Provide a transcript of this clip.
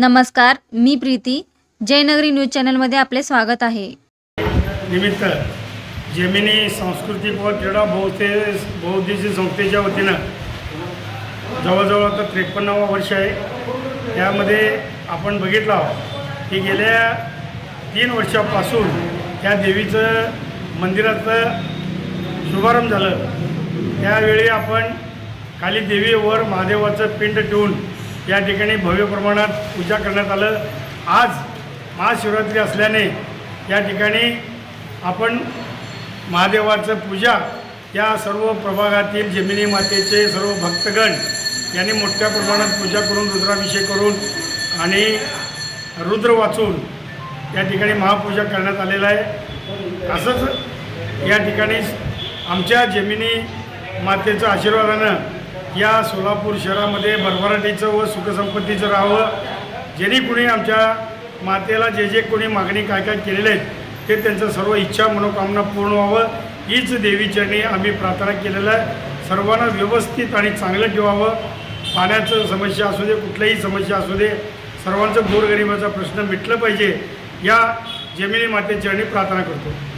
नमस्कार मी प्रीती. जयनगरी न्यूज चॅनलमध्ये आपले स्वागत आहे. निमित्त जेमिनी सांस्कृतिक व क्रीडा बहुते बहुउद्देशीय संस्थेच्या वतीनं जवळजवळ आता त्रेपन्नावं वर्ष आहे. त्यामध्ये आपण बघितलं आहोत की गेल्या तीन वर्षापासून त्या देवीचं मंदिराचं शुभारंभ झालं. त्यावेळी आपण खाली देवीवर महादेवाचं पिंड ठेवून या ठिकाणी भव्य प्रमाणात पूजा करण्यात आलं. आज महाशिवरात्री असल्याने या ठिकाणी आपण महादेवाचं पूजा या सर्व प्रभागातील जमिनी मातेचे सर्व भक्तगण यांनी मोठ्या प्रमाणात पूजा करून रुद्राभिषेक करून आणि रुद्र वाचून या ठिकाणी महापूजा करण्यात आलेला आहे. असंच या ठिकाणी आमच्या जमिनी मातेचं आशीर्वादानं या सोलापूर शहरामध्ये भरभराटीचं व सुखसंपत्तीचं राहावं ज्यांनी कोणी आमच्या मातेला जे जे कोणी मागणी काय काय केलेले आहेत ते त्यांचं सर्व इच्छा मनोकामना पूर्ण व्हावं. हीच देवीच्याने आम्ही प्रार्थना केलेलं आहे. सर्वांना व्यवस्थित आणि चांगलं ठेवावं. पाण्याचं समस्या असू दे कुठल्याही समस्या असू दे सर्वांचं गोरगरिबाचा प्रश्न मिटलं पाहिजे. या जमिनी मातेच्या प्रार्थना करतो.